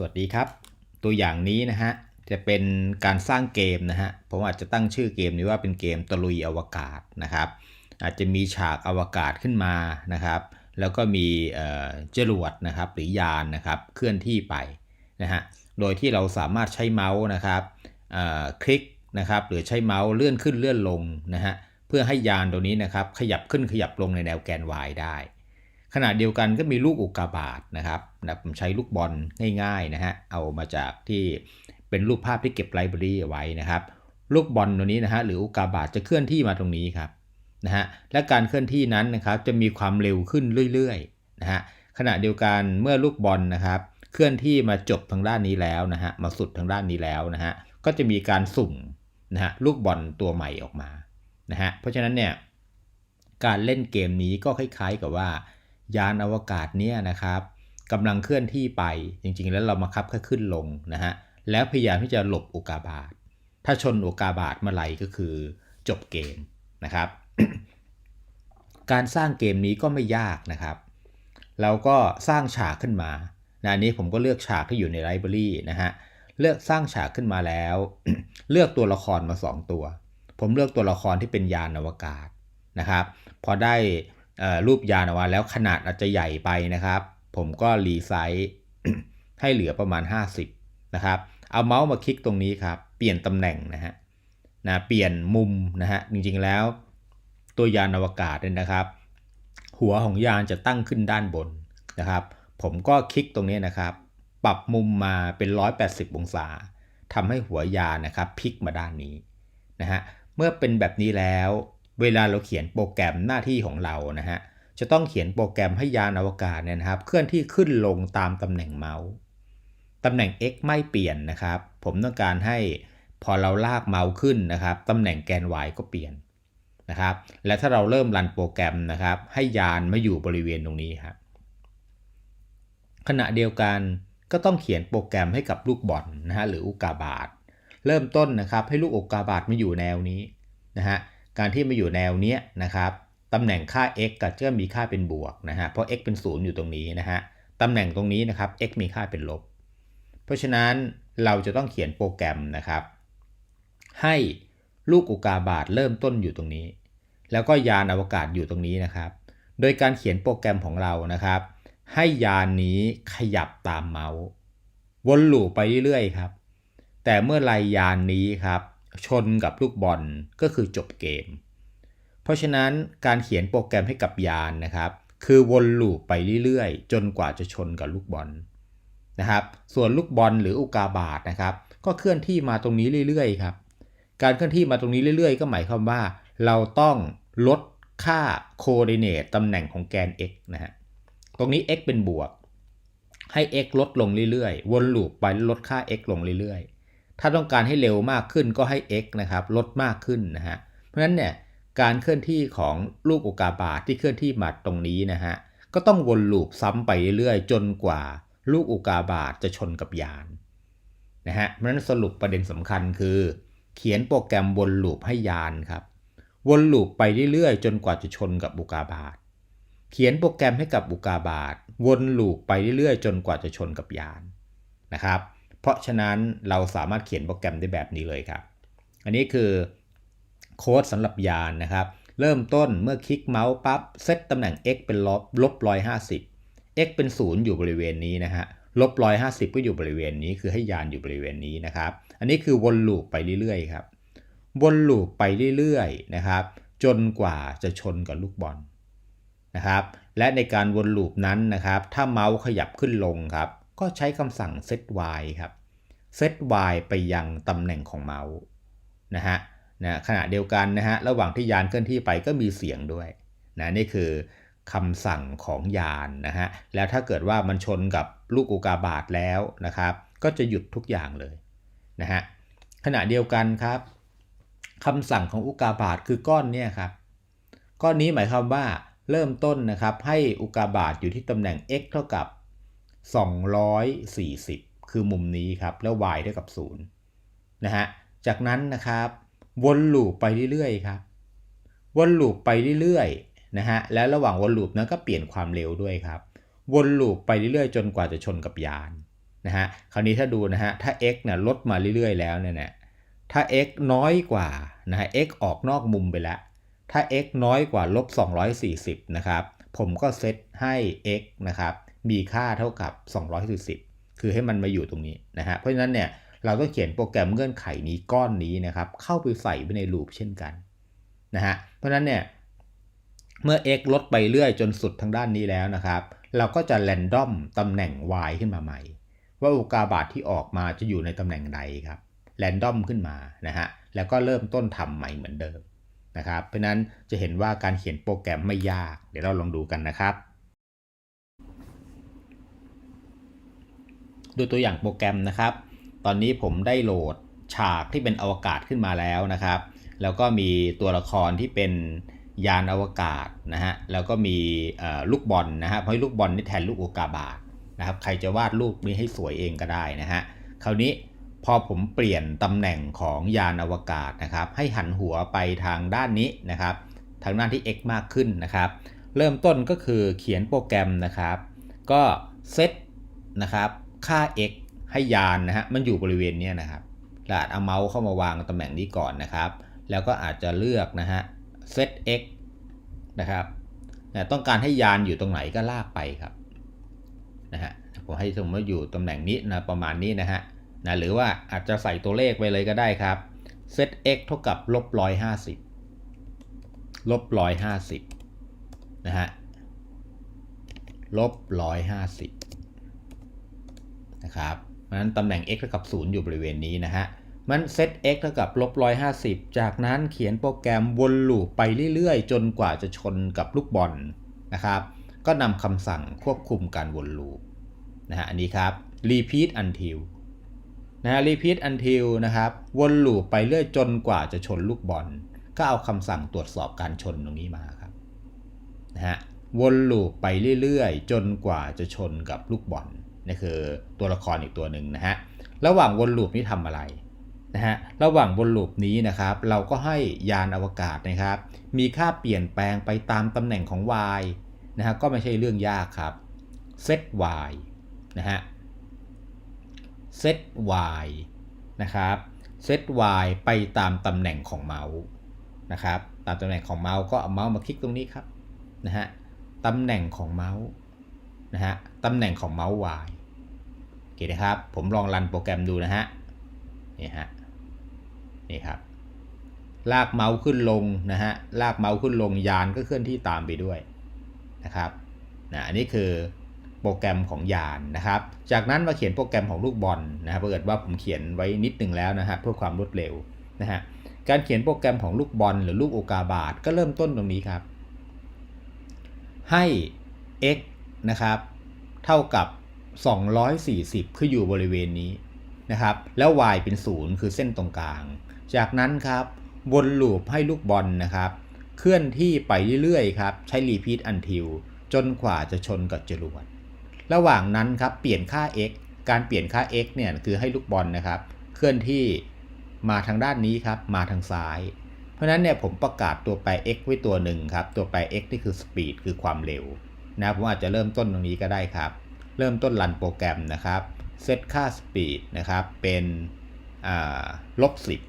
สวัสดีครับ ตัวอย่างนี้นะฮะ จะเป็นการสร้างเกมนะฮะ ผมอาจจะตั้งชื่อเกมนี้ว่าเป็นเกมตะลุยอวกาศนะครับ อาจจะมีฉากอวกาศขึ้นมานะครับ แล้วก็มีจรวดนะครับหรือยานนะครับเคลื่อนที่ไปนะฮะ โดยที่เราสามารถใช้เมาส์นะครับคลิกนะครับหรือใช้เมาส์เลื่อนขึ้นเลื่อนลงนะฮะเพื่อให้ยานตัวนี้นะครับขยับขึ้นขยับลงในแนวแกน y ได้ ขณะเดียวกันก็มีลูกอุกกาบาตนะครับนะผมใช้ลูกบอลง่ายๆนะฮะเอามาจากที่เป็นรูปภาพที่เก็บไลบรารีเอาไว้นะครับ ลูกบอลตัวนี้นะฮะหรืออุกกาบาตจะเคลื่อนที่มาตรงนี้ครับนะฮะและการเคลื่อนที่นั้นนะครับจะมีความเร็วขึ้นเรื่อยๆนะฮะขณะเดียวกันเมื่อลูกบอลนะครับ เคลื่อนที่มาจบทางด้านนี้แล้วนะฮะมาสุดทางด้านนี้แล้วนะฮะก็จะมีการสุ่มนะฮะลูกบอลตัวใหม่ออกมานะฮะเพราะฉะนั้นเนี่ยการเล่นเกมนี้ก็คล้ายๆกับว่า ยานอวกาศเนี่ยนะครับกำลังเคลื่อนที่ไปจริงๆ แล้วเรามาคับแค่ขึ้นลงนะฮะแล้วพยายามที่จะหลบอุกาบาตถ้าชนอุกาบาตเมื่อไหร่ก็คือจบเกมนะครับ การสร้างเกมนี้ก็ไม่ยากนะครับ เราก็สร้างฉากขึ้นมานะอันนี้ผมก็เลือกฉากที่อยู่ในไลบรารีนะฮะเลือกสร้างฉากขึ้นมาแล้ว เลือกตัวละครมา 2 ตัว ผมเลือกตัวละครที่เป็นยานอวกาศนะครับ พอได้ รูปยานออกมาแล้วขนาดอาจจะใหญ่ไปนะครับ ผมก็รีไซส์ให้เหลือประมาณ 50 นะครับ เอาเมาส์มาคลิกตรงนี้ครับ เปลี่ยนตำแหน่งนะฮะนะเปลี่ยนมุมนะฮะจริงๆแล้ว ตัวยานอวกาศเนี่ยนะครับ หัวของยานจะตั้งขึ้นด้านบนนะครับ ผมก็คลิกตรงนี้นะครับ ปรับมุมมาเป็น 180 องศาทำให้หัวยานนะครับพลิกมาด้านนี้นะฮะเมื่อเป็นแบบนี้แล้ว เวลาเราเขียนโปรแกรมหน้าที่ของเรานะฮะจะต้องเขียนโปรแกรมให้ยานอวกาศเนี่ยนะครับ เคลื่อนที่ขึ้นลงตามตำแหน่งเมาส์ตำแหน่ง x ไม่เปลี่ยนนะครับ ผมต้องการให้พอเราลากเมาส์ขึ้นนะครับตำแหน่งแกน y ก็เปลี่ยนนะครับ และถ้าเราเริ่มรันโปรแกรมนะครับ ให้ยานมาอยู่บริเวณตรงนี้ครับขณะเดียวกันก็ต้องเขียนโปรแกรมให้กับลูกบอลนะฮะหรืออุกกาบาตเริ่มต้นนะครับให้ลูกอุกกาบาตมาอยู่แนวนี้นะฮะ การที่มาอยู่แนวเนี้ยนะครับตำแหน่งค่า x ก็จะมีค่าเป็นบวกนะฮะเพราะ x เป็น 0 อยู่ตรงนี้นะฮะตำแหน่งตรงนี้นะครับ x มีค่าเป็นลบ เพราะฉะนั้นเราจะต้องเขียนโปรแกรมนะครับ ให้ลูกอุกาบาตเริ่มต้นอยู่ตรงนี้ แล้วก็ยานอวกาศอยู่ตรงนี้นะครับ โดยการเขียนโปรแกรมของเรานะครับ ให้ยานนี้ขยับตามเมาส์วนลูปไปเรื่อยๆครับ แต่เมื่อไรยานนี้ครับ ชนกับลูกบอลก็คือจบเกม เพราะฉะนั้นการเขียนโปรแกรมให้กับยานนะครับ คือวนลูปไปเรื่อยๆ จนกว่าจะชนกับลูกบอลนะครับ ส่วนลูกบอลหรืออุกาบาตนะครับ ก็เคลื่อนที่มาตรงนี้เรื่อยๆครับ การเคลื่อนที่มาตรงนี้เรื่อยๆ ก็หมายความว่า เราต้องลดค่าโคดิเนตตำแหน่งของแกน x นะฮะ ตรงนี้ x เป็นบวก ให้ x ลดลงเรื่อยๆ วนลูปไปลดค่า x ลงเรื่อยๆ ถ้าต้องการให้เร็วมากขึ้นก็ให้ x นะครับลดมากขึ้นนะฮะ เพราะฉะนั้นเนี่ยการเคลื่อนที่ของลูกอุกาบาตที่เคลื่อนที่มาตรงนี้นะฮะก็ต้องวนลูปซ้ำไปเรื่อยๆจนกว่าลูกอุกาบาตจะชนกับยานนะฮะเพราะฉะนั้นสรุปประเด็นสำคัญคือ เขียนโปรแกรมวนลูปให้ยานครับ วนลูปไปเรื่อยๆ จนกว่าจะชนกับอุกาบาตเขียนโปรแกรมให้กับอุกาบาตวนลูปไปเรื่อยๆ จนกว่าจะชนกับยานนะครับ ราะฉะนั้นเราสามารถเขียนโปรแกรมได้แบบนี้เลยครับ อันนี้คือโค้ดสำหรับยานนะครับ เริ่มต้นเมื่อคลิกเมาส์ปั๊บเซตตำแหน่ง x เป็นลบลบร้อยห้าสิบ x เป็นศูนย์อยู่บริเวณนี้นะฮะลบร้อยห้าสิบก็อยู่บริเวณนี้คือให้ยานอยู่บริเวณนี้นะครับ อันนี้คือวนลูปไปเรื่อยๆครับ วนลูปไปเรื่อยๆนะครับ จนกว่าจะชนกับลูกบอลนะครับ และในการวนลูปนั้นนะครับ ถ้าเมาส์ขยับขึ้นลงครับ ก็ใช้คำสั่ง set y ครับ set y ไปยังตำแหน่งของเมาส์นะฮะนะขณะเดียวกันนะฮะระหว่างที่ยานเคลื่อนที่ไปก็มีเสียงด้วยนะนี่คือคำสั่งของยานนะฮะแล้วถ้าเกิดว่ามันชนกับลูกอุกาบาตแล้วนะครับ ก็จะหยุดทุกอย่างเลยนะฮะขณะเดียวกันครับคำสั่งของอุกาบาตคือก้อนนี้ครับก้อนนี้หมายความว่าเริ่มต้นนะครับให้อุกาบาตอยู่ที่ตำแหน่ง x เท่ากับ 240 คือมุมนี้ครับ แล้ว y เท่ากับ0นะฮะจากนั้นนะครับวนลูปไปเรื่อยๆครับวนลูปไปเรื่อยๆนะฮะแล้วระหว่างวนลูปนั้นก็เปลี่ยนความเร็วด้วยครับวนลูปไปเรื่อยๆ จนกว่าจะชนกับยานนะฮะคราวนี้ถ้าดูนะฮะถ้า x เนี่ยลดมาเรื่อยๆ แล้วเนี่ยนะถ้า x น้อยกว่านะฮะ x ออกนอกมุมไปแล้วถ้า x น้อยกว่าลบ240นะครับผมก็เซตให้ x นะครับมีค่าเท่ากับ 240 คือให้มันมาอยู่ตรงนี้นะฮะเพราะฉะนั้นเนี่ยเราต้องเขียนโปรแกรมเงื่อนไขนี้ก้อนนี้นะครับเข้าไปใส่ไว้ในลูปเช่นกันนะฮะเพราะฉะนั้นเนี่ยเมื่อ x ลดไปเรื่อยจนสุดทางด้านนี้แล้วนะครับ เราก็จะแรนดอมตำแหน่ง y ขึ้นมาใหม่ ว่าอุกาบาตทที่ออกมาจะอยู่ในตำแหน่งใดครับแรนดอมขึ้นมานะฮะแล้วก็เริ่มต้นทำใหม่เหมือนเดิมนะครับเพราะนั้นจะเห็นว่าการเขียนโปรแกรมไม่ยาก เดี๋ยวเราลองดูกันนะครับ ดูตัวอย่างโปรแกรมนะครับ ตอนนี้ผมได้โหลดฉากที่เป็นอวกาศขึ้นมาแล้วนะครับ แล้วก็มีตัวละครที่เป็นยานอวกาศนะฮะ แล้วก็มีลูกบอลนะฮะ เพราะลูกบอลนี่แทนลูกโอกาบาตนะครับ ใครจะวาดรูปนี้ให้สวยเองก็ได้นะฮะ คราวนี้พอผมเปลี่ยนตำแหน่งของยานอวกาศนะครับ ให้หันหัวไปทางด้านนี้นะครับ ทางด้านที่ x มากขึ้นนะครับ เริ่มต้นก็คือเขียนโปรแกรมนะครับ ก็เซตนะครับ ค่า x ให้ยานนะฮะมันอยู่บริเวณนี้นะครับเราอาจเอาเมาส์เข้ามาวางตำแหน่งนี้ก่อนนะครับ แล้วก็อาจจะเลือกนะฮะ set x นะครับนะต้องการให้ยานอยู่ตรงไหนก็ลากไปครับนะฮะผมให้สมมติอยู่ตำแหน่งนี้นะประมาณนี้นะฮะนะหรือว่าอาจจะใส่ตัวเลขไปเลยก็ได้ครับ set x เท่ากับลบร้อยห้าสิบลบร้อยห้าสิบนะฮะลบร้อยห้าสิบ นะครับเพราะฉะนั้นตำแหน่ง x เท่ากับ 0 อยู่บริเวณนี้นะฮะมันเซต x เท่ากับลบ150จากนั้นเขียนโปรแกรมวนลูปไปเรื่อยๆ จนกว่าจะชนกับลูกบอลนะครับ ก็นำคำสั่งควบคุมการวนลูปนะฮะอันนี้ครับ repeat until นะฮะ repeat until นะครับวนลูปไปเรื่อยจนกว่าจะชนลูกบอล ก็เอาคำสั่งตรวจสอบการชนตรงนี้มาครับนะฮะวนลูปไปเรื่อยๆ จนกว่าจะชนกับลูกบอล นี่คือตัวละครอีกตัวหนึ่งนะฮะระหว่างวนลูปนี้ทำอะไรนะฮะระหว่างวนลูปนี้นะครับ เราก็ให้ยานอวกาศนะครับ มีค่าเปลี่ยนแปลงไปตามตำแหน่งของ y นะฮะก็ไม่ใช่เรื่องยากครับ set y นะฮะ set y นะครับ set y ไปตามตำแหน่งของเมาส์นะครับตามตำแหน่งของเมาส์ก็เอาเมาส์มาคลิกตรงนี้ครับนะฮะตำแหน่งของเมาส์นะฮะตำแหน่งของเมาส์ y เคนะครับ ผมลองรันโปรแกรมดูนะฮะนี่ฮะนี่ครับ ลากเมาส์ขึ้นลงนะฮะลากเมาส์ขึ้นลงยานก็เคลื่อนที่ตามไปด้วยนะครับนะอันนี้คือโปรแกรมของยานนะครับ จากนั้นมาเขียนโปรแกรมของลูกบอลนะครับเกิดว่าผมเขียนไว้นิดหนึ่งแล้วนะฮะเพื่อความรวดเร็วนะฮะการเขียนโปรแกรมของลูกบอลหรือลูกโอกาบาตก็เริ่มต้นตรงนี้ครับ ให้ x นะครับ เท่ากับ 240 คืออยู่บริเวณนี้นะครับ แล้ว y เป็น 0 คือเส้นตรงกลาง จากนั้นครับวนลูปให้ลูกบอลนะครับ เคลื่อนที่ไปเรื่อยๆครับ ใช้ repeat until จนกว่าจะชนกับจรวด ระหว่างนั้นครับเปลี่ยนค่า x การเปลี่ยนค่า x เนี่ยคือให้ลูกบอลนะครับ เคลื่อนที่มาทางด้านนี้ครับ มาทางซ้าย เพราะฉะนั้นเนี่ยผมประกาศตัวแปร x ไว้ตัวหนึ่งครับ ตัวแปร x นี่คือ speed คือความเร็วนะผมอาจจะเริ่มต้นตรงนี้ก็ได้ครับ เริ่มต้นรันโปรแกรมนะครับเซตค่า speed นะครับเป็นลบสิบ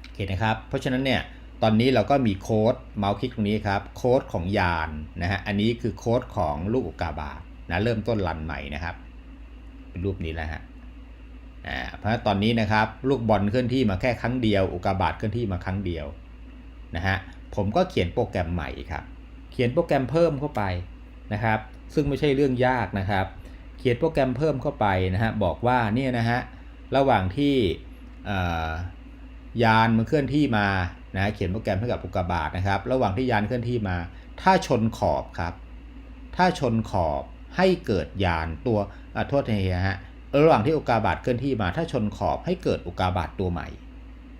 โอเคนะครับเพราะฉะนั้นเนี่ยตอนนี้เราก็มีโค้ดเมาส์คลิกตรงนี้ครับโค้ดของยานนะฮะอันนี้คือโค้ดของลูกอุกกาบาตนะเริ่มต้นรันใหม่นะครับเป็นรูปนี้แล้วฮะเพราะตอนนี้นะครับลูกบอลเคลื่อนที่มาแค่ครั้งเดียวอุกกาบาตเคลื่อนที่มาครั้งเดียวนะฮะผมก็เขียนโปรแกรมใหม่ครับเขียนโปรแกรมเพิ่มเข้าไปนะครับ ซึ่งไม่ใช่เรื่องยากนะครับ เขียนโปรแกรมเพิ่มเข้าไปนะฮะบอกว่าเนี่ยนะฮะระหว่างที่ยานมันเคลื่อนที่มานะเขียนโปรแกรมให้กับอุกกาบาตนะครับ ระหว่างที่ยานเคลื่อนที่มา ถ้าชนขอบครับ ถ้าชนขอบให้เกิดยานตัวโทษทีฮะระหว่างที่อุกกาบาตเคลื่อนที่มา ถ้าชนขอบให้เกิดอุกกาบาตตัวใหม่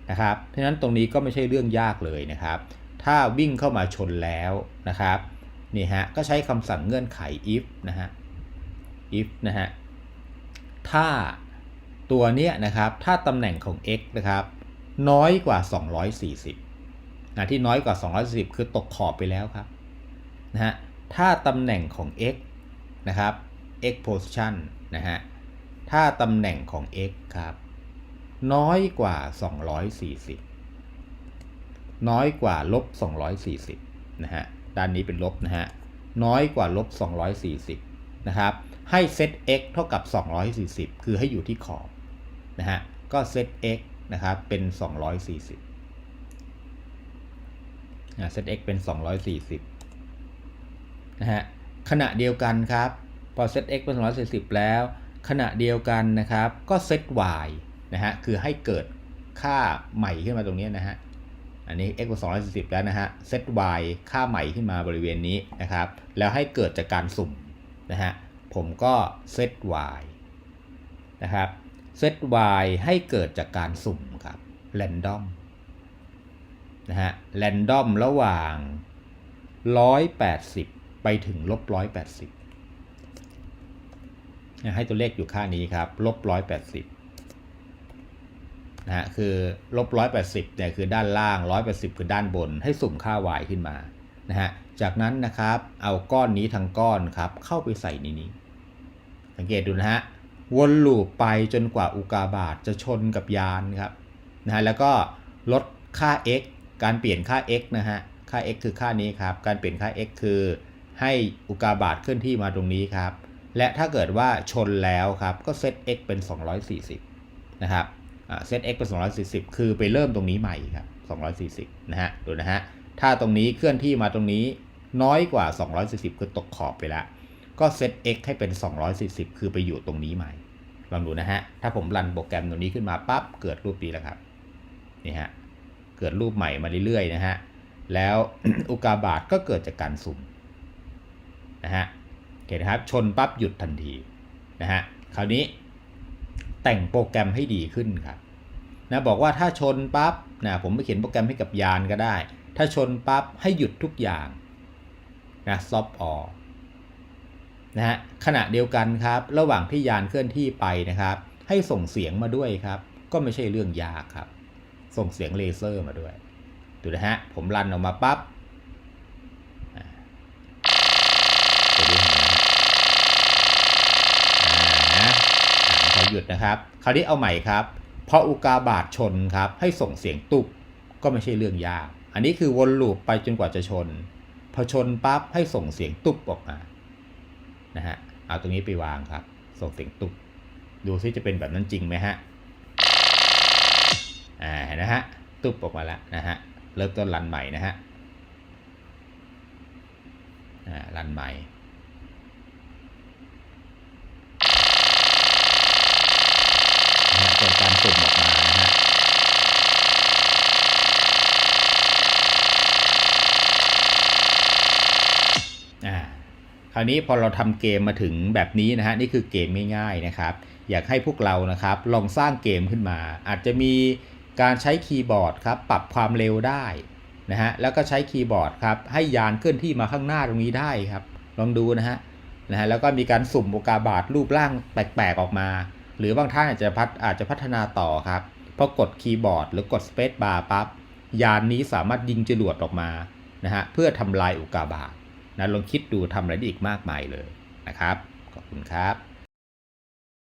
นะครับเพราะฉะนั้นตรงนี้ก็ไม่ใช่เรื่องยากเลยนะครับ ถ้าวิ่งเข้ามาชนแล้วนะครับ นี่ฮะก็ใช้คำสั่งเงื่อนไข if นะฮะ if นะฮะถ้าตัวเนี้ยนะครับถ้าตำแหน่งของ x นะครับน้อยกว่า 240นะที่น้อยกว่า 240 คือตกขอบไปแล้วครับนะฮะถ้าตำแหน่งของ x นะครับ x position นะฮะถ้าตำแหน่งของ x ครับ น้อยกว่า 240 น้อยกว่าลบ 240 นะฮะ ด้านนี้เป็นลบนะฮะ น้อยกว่าลบ 240 นะครับ ให้เซต x เท่ากับ 240 คือให้อยู่ที่ขอบนะฮะ ก็เซต x นะครับ เป็น 240นะเซต x เป็น 240 นะฮะ ขณะเดียวกันครับ พอเซต x เป็น 240 แล้ว ขณะเดียวกันนะครับ ก็เซต y นะฮะ คือให้เกิดค่าใหม่ขึ้นมาตรงนี้นะฮะ อันนี้ x เป็น240 แล้วนะฮะ เซต y ค่าใหม่ขึ้นมาบริเวณนี้นะครับ แล้วให้เกิดจากการสุ่มนะฮะ ผมก็เซต y นะครับ เซต y ให้เกิดจากการสุ่มครับ random นะฮะ random ระหว่าง 180 ไปถึงลบ180 ให้ตัวเลขอยู่ค่านี้ครับ ลบ180 นะฮะคือลบ180เนี่ยคือด้านล่าง180คือด้านบน ให้สุ่มค่า y ขึ้นมานะฮะจากนั้นนะครับเอาก้อนนี้ทั้งก้อนครับเข้าไปใส่ในนี้ สังเกตดูนะฮะวนลูปไปจนกว่าอุกาบาตจะชนกับยานครับนะฮะแล้วก็ลดค่า x การเปลี่ยนค่า x นะฮะค่า x คือค่านี้ครับ การเปลี่ยนค่า x คือ ให้อุกาบาตเคลื่อนที่มาตรงนี้ครับ และถ้าเกิดว่าชนแล้วครับก็เซต x เป็น 240 นะครับ เซต x เป็น 240 คือไปเริ่มตรงนี้ใหม่ครับ 240 นะฮะ ดูนะฮะ ถ้าตรงนี้เคลื่อนที่มาตรงนี้น้อยกว่า 240 คือตกขอบไปแล้วก็เซต x ให้เป็น 240 คือไปอยู่ตรงนี้ใหม่ ลองดูนะฮะ ถ้าผมรันโปรแกรมตรงนี้ขึ้นมาปั๊บ เกิดรูปนี้แล้วครับ นี่ฮะ เกิดรูปใหม่มาเรื่อยๆนะฮะ แล้วอุกาบาตก็เกิดจากการสุ่มนะฮะ เห็นครับ ชนปั๊บหยุดทันทีนะฮะ คราวนี้ แต่งโปรแกรมให้ดีขึ้นครับนะบอกว่าถ้าชนปั๊บนะผมไปเขียนโปรแกรมให้กับยานก็ได้ ถ้าชนปั๊บให้หยุดทุกอย่างนะซอฟออนะฮะขณะเดียวกันครับ ระหว่างที่ยานเคลื่อนที่ไปนะครับ ให้ส่งเสียงมาด้วยครับ ก็ไม่ใช่เรื่องยากครับ ส่งเสียงเลเซอร์มาด้วยดูนะฮะผมรันออกมาปั๊บาเดี๋ยวดูนะฮะอ่านะอ่าพอหยุด นะครับ คราวนี้เอาใหม่ครับ เพออุกาบาตชนครับ ให้ส่งเสียงตุบก็ไม่ใช่เรื่องยาก อันนี้คือวนลูปไปจนกว่าจะชน พอชนปั๊บให้ส่งเสียงตุบออกมา นะฮะ เอาตรงนี้ไปวางครับ ส่งเสียงตุบ ดูซิจะเป็นแบบนั้นจริงไหมฮะ อ่า เห็นนะฮะ ตุบออกมาแล้วนะฮะ เริ่มต้นรันใหม่นะฮะ อ่า รันใหม่ นะฮะ เกิดการสุ่มออกมานะฮะคราวนี้พอเราทำเกมมาถึงแบบนี้นะฮะนี่คือเกมง่ายๆนะครับ อยากให้พวกเรานะครับลองสร้างเกมขึ้นมา อาจจะมีการใช้คีย์บอร์ดครับปรับความเร็วได้นะฮะแล้วก็ใช้คีย์บอร์ดครับให้ยานเคลื่อนที่มาข้างหน้าตรงนี้ได้ครับ ลองดูนะฮะนะฮะแล้วก็มีการสุ่มโอกาบาตรูปร่างแปลกๆออกมา หรือบางท่านอาจจะพัฒอาจจะพัฒนาต่อครับพอกดคีย์บอร์ด หรือกดสเปซบาร์ปั๊บยานนี้สามารถยิงจรวดออกมานะฮะเพื่อทำลายอุกาบาตนะลองคิดดูทำอะไรได้อีกมากมายเลยนะครับ ขอบคุณครับ